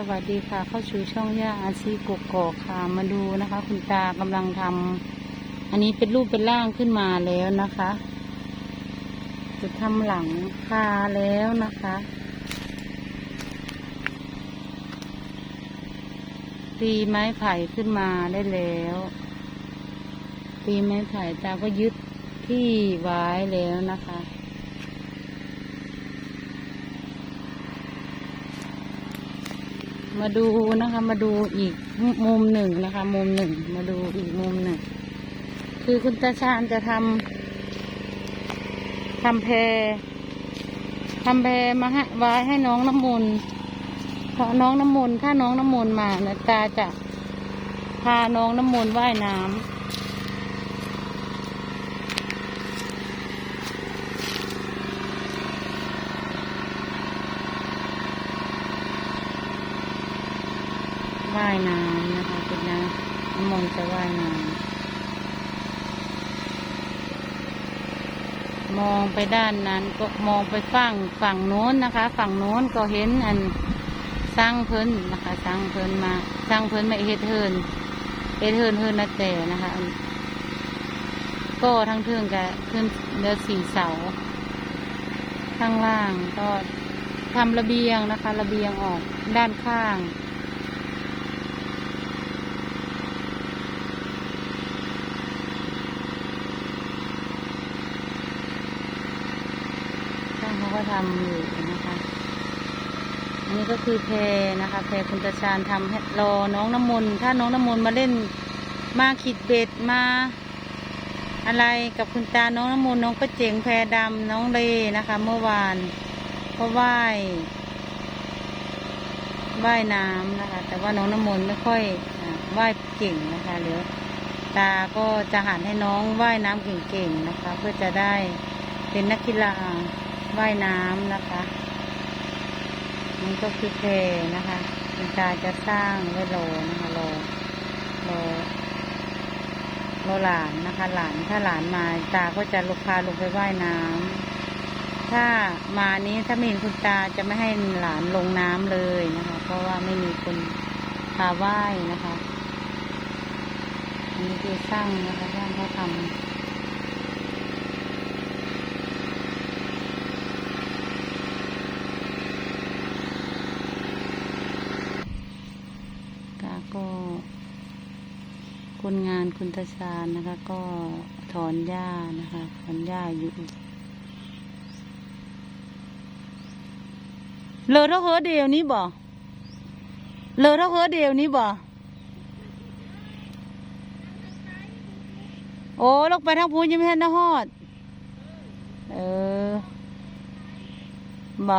สวัสดีค่ะ เข้าสู่ช่องย่าอาซีกกอกค่ะ มาดูนะคะ คุณตากำลังทำอันนี้เป็นรูปเป็นร่างขึ้นมาแล้วนะคะ จะทำหลังคาแล้วนะคะ ตีไม้ไผ่ขึ้นมาได้แล้ว ตีไม้ไผ่ตาก็ยึดที่ไว้แล้วนะคะ มาดูนะคะ มาดูอีกมุมหนึ่งนะคะ มุมหนึ่ง มาดูอีกมุมหนึ่ง คือคุณตาชาญจะทำทำแพรทำแพรมาให้ไว้ให้น้องน้ำมนต์เพราะน้องน้ำมนต์ถ้าน้องน้ำมนต์มานะตาจะพาน้องน้ำมนต์ว่ายน้ำว่ายน้ำนะคะคุณนะน้ำมนต์จะว่ายน้ำมองไปด้านนั้นก็มองไปฝั่งฝั่งโน้นนะคะ ฝั่งโน้นก็เห็นอันสร้างเพิ่นนะคะสร้างเพิ่นมาสร้างเพิ่นมาเฮ็ดเทินเฮ็ดเทินเทินนาแต่นะคะก็ทั้งเทิงกับขึ้นเดือสี่เสาข้างล่างก็ทำระเบียงนะคะ ระเบียงออกด้านข้าง ช่างเขา ก็ทำอยู่นะคะ อันนี้ก็คือแพรนะคะ แพรคุณตาชาญทำให้รอน้องน้ำมนต์ถ้าน้องน้ำมนต์มาเล่นมาขีดเบ็ดมา อะไรกับคุณตาน้องน้ำมนต์น้องก็เจ๋งแพรดำน้องเลนะคะ เมื่อวานก็ว่ายว่ายน้ำนะคะ แต่ว่าน้องน้ำมนต์ไม่ค่อยว่ายเก่งนะคะเดี๋ยวตาก็จะหันให้น้องว่ายน้ำเก่งๆนะคะ เพื่อจะได้เป็นนักกีฬา ว่ายน้ำนะคะ นี่ก็คือแพนะคะคุณตาจะสร้างไว้รอนะคะรอรอรอหลานนะคะ หลานถ้าหลานมาตาก็จะลงพาลงไปว่ายน้ำถ้ามานี้ถ้าไม่เห็นคุณตาจะไม่ให้หลานลงน้ำเลยนะคะ เพราะว่าไม่มีคนพาว่ายนะคะนนี้คือสร้างนะคะสร้างเขาทำ กาก็ คนงานคุณตาชาญนะคะ ก็ถอนหญ้านะคะถอนหญ้าอยู่เลอเท่าเฮอเดียวนี้บ่เลอเท่าเฮอเดียวนี้บ่โอ้ลงไปทางพูนยังไม่ทันได้ฮอด เออบ่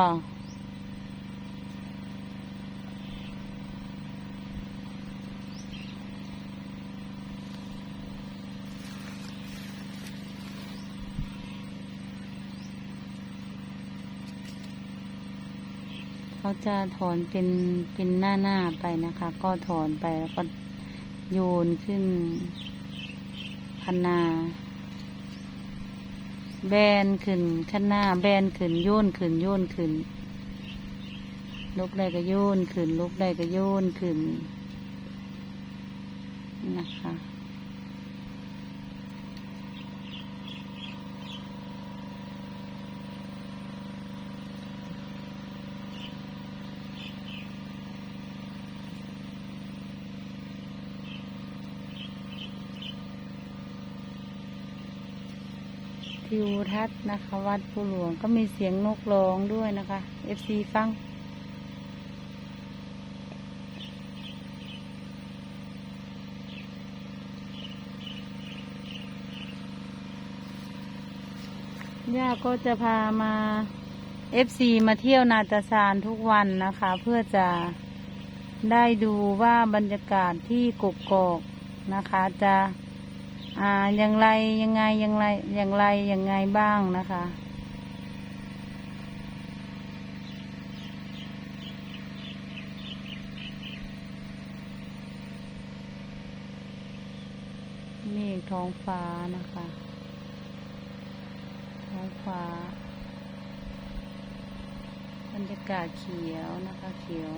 เขาจะถอนเป็นเป็นหน้าหน้าไปนะคะ ก็ถอนไปแล้วก็โยนขึ้นคันนาแบนขึ้นคันหน้า แบนขึ้นโยนขึ้นโยนขึ้นลุกได้ก็โยนขึ้นลุกได้ก็โยนขึ้นนะคะ ทิวทัศน์นะคะ วัดภูหลวงก็มีเสียงนกร้องด้วยนะคะ FC ฟังย่าก็จะพามา FC มาเที่ยวนาตาซานทุกวันนะคะ เพื่อจะได้ดูว่าบรรยากาศที่กกอกนะคะ จะ อ่าอย่างไรยังไงอย่างไรอย่างไรยังไงบ้างนะคะ นี่ท้องฟ้านะคะ ท้องฟ้าบรรยากาศเขียวนะคะเขียว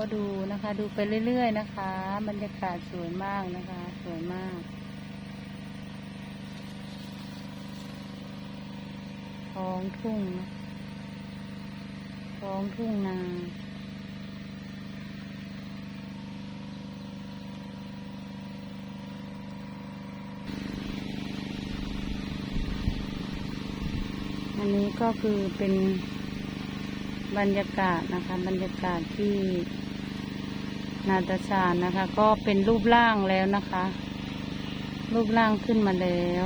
ก็ดูนะคะ ดูไปเรื่อยๆนะคะบรรยากาศสวยมากนะคะ สวยมากท้องทุ่งท้องทุ่งนาอันนี้ก็คือเป็น บรรยากาศนะคะ บรรยากาศที่นาตาชานนะคะ ก็เป็นรูปร่างแล้วนะคะ รูปร่างขึ้นมาแล้ว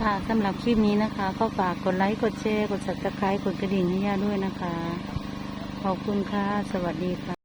ค่ะสำหรับคลิปนี้นะคะ ก็ฝากกดไลค์กดแชร์กดสับสไครต์กดกระดิ่งให้ย่าด้วยนะคะ ขอบคุณค่ะ สวัสดีค่ะ